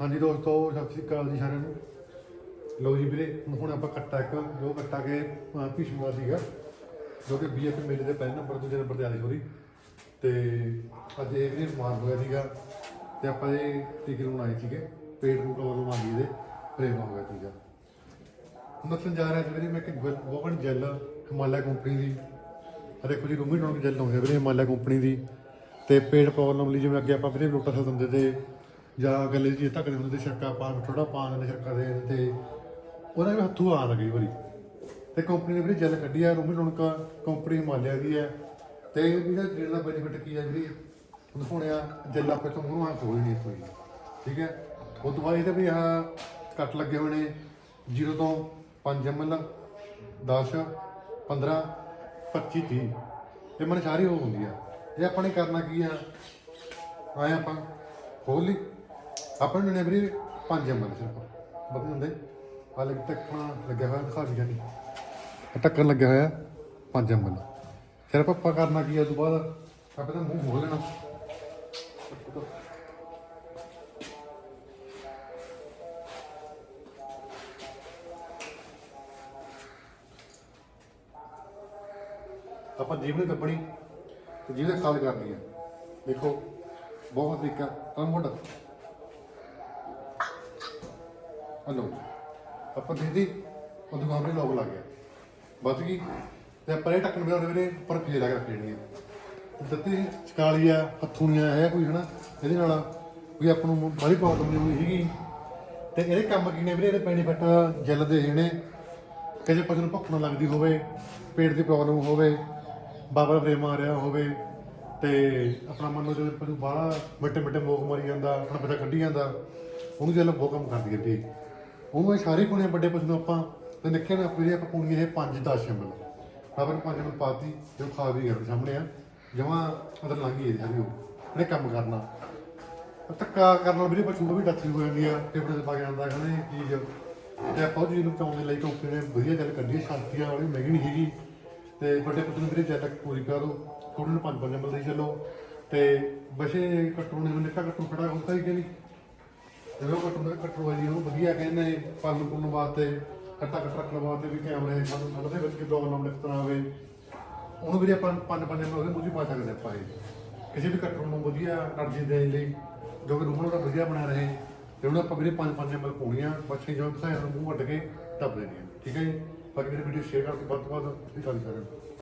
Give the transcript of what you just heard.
ਹਾਂਜੀ ਦੋਸਤੋ ਸਤਿ ਸ੍ਰੀ ਅਕਾਲ ਜੀ ਸਾਰਿਆਂ ਨੂੰ। ਲਓ ਜੀ ਵੀਰੇ ਹੁਣ ਆਪਾਂ ਕੱਟਾ ਇੱਕ ਜੋ ਕੱਟਾ ਕੇ ਅਹ, ਸੀਗਾ ਜੋ ਕਿ ਬੀਐਫ ਮੇਲੇ ਦੇ ਪਹਿਲੇ ਨੰਬਰ ਦੂਜੇ ਨੰਬਰ ਤੇ ਆਈ ਸੋਰੀ ਤੇ ਅੱਜ ਇਹ ਵੀਰੇ ਬਿਮਾਰ ਹੋਇਆ ਸੀਗਾ ਤੇ ਆਪਾਂ ਇਹ ਟੀਕੇ ਨੂੰ ਆਏ ਸੀਗੇ ਪੇਟ ਨੂੰ ਪ੍ਰੋਬਲਮ ਆ ਗਈ ਇਹਦੇ ਪ੍ਰੇਮ ਹੋ ਗਿਆ ਸੀਗਾ। ਹੁਣ ਦੱਸਣ ਜਾ ਰਿਹਾ ਸੀ ਵੀਰੇ ਮੈਂ ਕਿ ਗੋਵਨ ਜੈਲ ਹਿਮਾਲਿਆ ਕੰਪਨੀ ਦੀ। ਅਤੇ ਦੇਖੋ ਜੀ ਰੂਮੀ ਟੌਨਿਕ ਜੈਲ ਆਉਂਦੀ ਵੀਰੇ ਹਿਮਾਲਿਆ ਕੰਪਨੀ ਦੀ। ਤੇ ਪੇਟ ਪ੍ਰੋਬਲਮ ਲਈ ਜਿਵੇਂ ਅੱਗੇ ਆਪਾਂ ਵੀਰੇ ਲੋਟਾ ਸਾ ਦਿੰਦੇ ਤੇ ਜਾਂ ਗੱਲੇ ਜੀ ਧੱਕਦੇ ਹੁੰਦੇ ਤੇ ਛੱਕਾ ਪਾ ਥੋੜਾ ਪਾ ਦਿੰਦੇ ਛੱਕਾ ਦੇ ਤੇ ਉਹਨਾਂ ਵੀ ਹੱਥੋਂ ਆ ਲੱਗੀ ਵਾਰੀ। ਤੇ ਕੰਪਨੀ ਨੇ ਵੀ ਜੈਲ ਕੱਢੀ ਆ ਰੂਮੀ ਟੌਨਿਕ ਕੰਪਨੀ ਹਿਮਾਲਿਆ ਦੀ ਹੈ। ਤੇ ਇਹਦਾ ਜਿਹੜਾ ਦਾ ਬੈਨੀਫਿਟ ਕੀ ਹੈ ਵੀਰੇ ਹੁਣ ਹੋਣਿਆ ਜੈਲ ਆਪੇ ਤੋਂ ਮੂੰਹ ਆ ਕੋਈ ਨਹੀਂ ਕੋਈ। ਠੀਕ ਹੈ? ਉਹ ਤੋਂ ਬਾਅਦ ਇਹਦੇ ਵੀ ਆ ਕੱਟ ਲੱਗੇ ਹੋਏ ਨੇ 0 ਤੋਂ 5 ml 10 15 25 30 ਇਹ ਮਨ ਸਾਰੀ ਹੋ ਹੁੰਦੀ ਆ। ਇਹ ਆਪਾਂ ਨੇ ਕਰਨਾ ਕੀ ਆ? ਆਏ ਆਪਾਂ ਖੋਲ ਲਈ। ਆਪਾਂ ਨੂੰ ਨੇ ਪੰਜ 5 ml ਸਿਰਫ। ਬਦਲ ਹੁੰਦੇ। ਹਾਲੇ ਤੱਕ ਲੱਗਿਆ ਹੋਇਆ, ਦਿਖਾ ਵੀ ਜਾਨੀ ਟੱਕਰ ਲੱਗਿਆ ਹੋਇਆ, ਪੰਜ 5 ਦਾ। ਸਿਰਫ ਆਪਾਂ ਕਰਨਾ ਕੀ ਆ ਉਸ ਤੋਂ ਬਾਅਦ ਆਪਾਂ ਤਾਂ ਮੂੰਹ ਖੋਲ ਲੈਣਾ। ਆਪਾਂ ਜੀਵਨ ਨੂੰ ਕੱਪਣੀ ਤੇ ਜੀਭ ਦੇ ਕਰਨੀ ਹੈ ਦੇਖੋ, ਬਹੁਤ ਤਰੀਕਾ ਤਾਂ ਹਲੋ ਆਪਾਂ ਦੀਦੀ ਉਹ ਦੁਕਾਨ ਤੇ ਲੋਕ ਲੱਗ ਗਿਆ। ਬਚ ਗਈ। ਤੇ ਆਪਾਂ ਇਹ ਟੱਕਣ ਬਿਨਾਂ ਵੀਰੇ ਉੱਪਰ ਫੇਰ ਲਾ ਕੇ ਰੱਖ ਲੈਣੀ ਹੈ ਤੇ ਦਿੱਤੀ ਚਕਾਲੀ ਆ ਹੱਥੂਣੀਆਂ ਹੈ ਕੋਈ, ਹਨਾ? ਇਹਦੇ ਨਾਲ ਵੀ ਆਪਾਂ ਨੂੰ ਬੜੀ ਪ੍ਰੋਬਲਮ ਨਹੀਂ ਹੋਈ ਹੈਗੀ ਤੇ ਇਹਦੇ ਕੰਮ ਕੀ ਨੇ ਵੀਰੇ? ਇਹਦੇ ਬੈਨੀਫਿਟ ਜੈਲ ਦੇ ਜਿਹੜੇ ਕਿ ਜੇ ਪਸ਼ੂ ਨੂੰ ਭੁੱਖ ਨਾ ਲੱਗਦੀ ਹੋਵੇ, ਪੇਟ ਦੀ ਪ੍ਰੋਬਲਮ ਹੋਵੇ, ਬਾਬਾ ਫਰੇਮ ਆ ਰਿਹਾ ਹੋਵੇ, ਤੇ ਆਪਣਾ ਮੰਨ ਲਓ ਜੇ ਪਸ਼ੂ ਬਾਹਲਾ ਮਿੱਟੇ ਮਿੱਟੇ ਮੋਕ ਮਰੀ ਜਾਂਦਾ, ਆਪਣਾ ਬੱਚਾ ਕੱਢੀ ਜਾਂਦਾ, ਉਹਨੂੰ ਜਦੋਂ ਬਹੁਤ ਕੰਮ ਕਰਦੀ ਹੈ ਠੀਕ ਉਹਨੂੰ ਇਹ ਸਾਰੇ ਪੁਣੇ ਵੱਡੇ ਪਸ਼ੂ ਨੂੰ ਆਪਾਂ, ਤੇ ਨਿੱਕੇ ਨਾਲ ਆਪਣੇ ਆਪਾਂ ਪੁਣੀ ਇਹ 5 10 ਸ਼ਮਲ। ਬਾਬਾ ਨੂੰ 5 ਮਿੰਟ ਪਾਤੀ ਜੋ ਖਾ ਵੀ ਗਿਆ ਸਾਹਮਣੇ ਆ। ਜਮਾ ਅੰਦਰ ਲੰਘ ਗਈ ਸਾਰੀ ਉਹ ਇਹਨੇ ਕੰਮ ਕਰਨਾ। ਧੱਕਾ ਕਰਨ ਨਾਲ ਵੀਰੇ ਪਸ਼ੂ ਵੀ ਡੱਥੀ ਹੋ ਜਾਂਦੀ ਆ, ਟੇਬਲ ਤੇ ਪਾ ਕੇ ਆਉਂਦਾ, ਕਹਿੰਦੇ ਚੀਜ਼ ਤੇ ਆਪਾਂ ਉਹ ਚੀਜ਼ ਨੂੰ ਚਾਉਣ ਦੇ ਲਈ ਕੰਪਨੀ ਨੇ ਵਧੀਆ ਚੱਲ ਕੱਢੀ, ਸ਼ਾਂਤੀਆਂ ਵਾਲੀ, ਮਹਿੰਗੀ ਨਹੀਂ ਹੈਗੀ ਤੇ ਵੱਡੇ ਪੁੱਤ ਨੂੰ ਵੀਰੇ ਚੱਲ ਪੂਰੀ ਕਰ ਦੋ ਥੋੜੇ ਨੂੰ ਪੰਜ ਪੰਜ ਮਿਲਦੇ ਚੱਲੋ। ਤੇ ਬਸੇ ਕੱਟੂ ਨੇ ਨਿੱਕਾ ਕੱਟੂ ਖੜਾ ਹੁੰਦਾ ਹੀ ਕਿ ਨਹੀਂ? ਜਦੋਂ ਕੱਟੂ ਦਾ ਕੱਟੂ ਹੈ ਜੀ ਉਹਨੂੰ ਵਧੀਆ ਕਹਿੰਦੇ ਪਾਲਣ ਪੁੰਨ ਵਾਸਤੇ, ਕੱਟਾ ਕੱਟ ਰੱਖਣ ਵਾਸਤੇ ਵੀ ਕੈਮਰੇ ਸਾਨੂੰ ਸਾਡੇ ਦੇ ਵਿੱਚ ਕਿ ਪ੍ਰੋਬਲਮ ਲਿਖ ਤਰ੍ਹਾਂ ਆਵੇ। ਉਹਨੂੰ ਵੀਰੇ ਆਪਾਂ ਪੰਜ ਪੰਜ ਮਿੰਟ ਉਹਦੇ ਮੂੰਹ 'ਚ ਪਾ ਸਕਦੇ ਆਪਾਂ ਇਹ। ਕਿਸੇ ਵੀ ਕੱਟੂ ਨੂੰ ਵਧੀਆ ਅਰਜੀ ਦੇਣ ਲਈ, ਜੋ ਕਿ ਰੂਹ ਦਾ ਵਧੀਆ ਬਣਾ ਰਹੇ, ਤੇ ਉਹਨੂੰ ਆਪਾਂ ਵੀਰੇ ਪੰਜ ਪੰਜ ਮਿੰਟ ਪਾਉਣੀਆਂ ਬੱਚੇ ਜੋ ਦਿਖਾਇਆ ਨੂੰ ਮੂੰਹ ਵੱਢ ਕੇ ਦੱਬ ਦੇਣੀ ਠੀਕ ਹੈ ਜੀ? ਬਾਕੀ ਮੇਰੀ ਵੀਡੀਓ ਸ਼ੇਅਰ ਕਰਕੇ ਵੱਧ ਤੋਂ ਵੱਧ ਵੀ ਕਰ ਸਕਦੇ